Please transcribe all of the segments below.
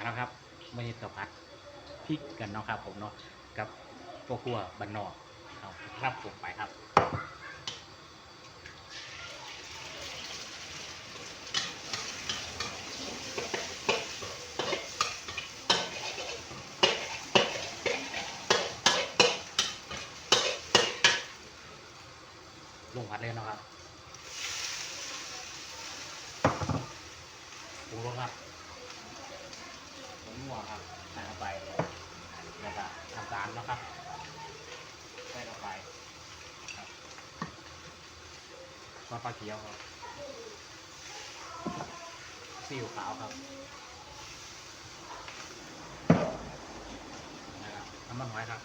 เอาละครับไม่ได้กับพัดพริกกันเนาะครับ ผมเนาะกับโกคัวบันนอกเอาครับผมไปครับลงพัดเลยเนาะครับปรุงรสครับผมนัวครับใส่เข้าไปแล้วก็ทำตาลเนาะ ครับใส่เข้าไปครับซอสปลาเขียวครับซีอิ๊วขาวครับนะครับน้ำมันหอยครับ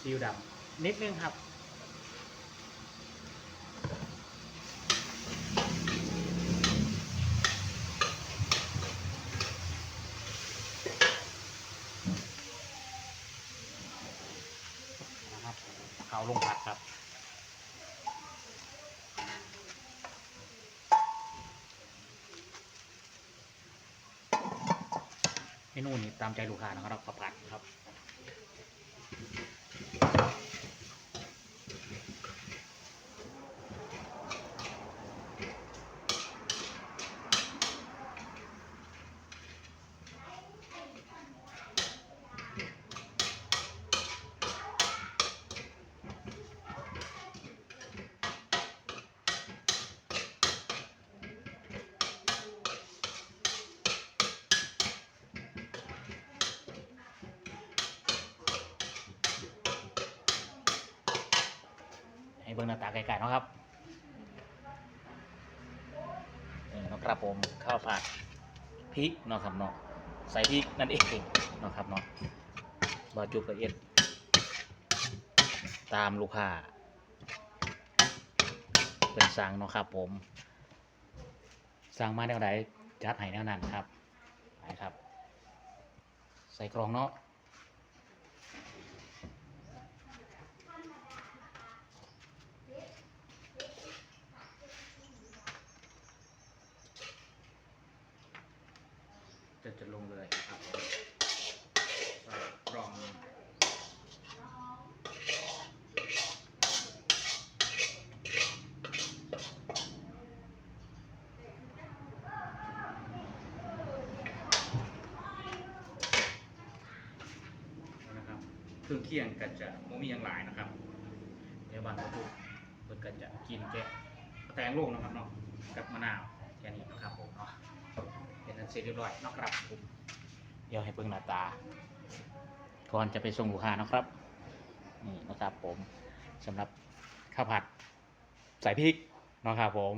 ซีอิ๊วดำนิดนึงครับ เขาลงผัดครับ เมนูนี้ตามใจลูกค้านะครับข้าผัดครับ ให้เบิ่งหน้าตาไกลๆเนาะครับนี่เนาะครับผมข้าวผัดพริกเนาะครับเนาะใส่พริกนั่นเองเนาะครับเนาะบาจุกละเอียดตามลูกค้าเป็นสั่งเนาะครับผมสั่งมาแนวไหนจัดให้แนวนั้นครับครับ ใส่กรองเนาะ จะจะลงเลยครับรองนะครับเครื่องเคียงก็จะมมีอย่างหลายนะครับเดี๋ยวบางกระปุกเพิ่นก็จะกินแกะแตงโลกนะครับเนาะกับมะนาวแค่นี้นะครับผมเนาะ เป็นอันเสร็จเรียบร้อยนะครับผมเดี๋ยวให้เบิ่งหน้าตา ก่อนจะไปส่งลูกค้านะครับ นี่นะครับผมสำหรับข้าวผัดใส่พริกนะครับผม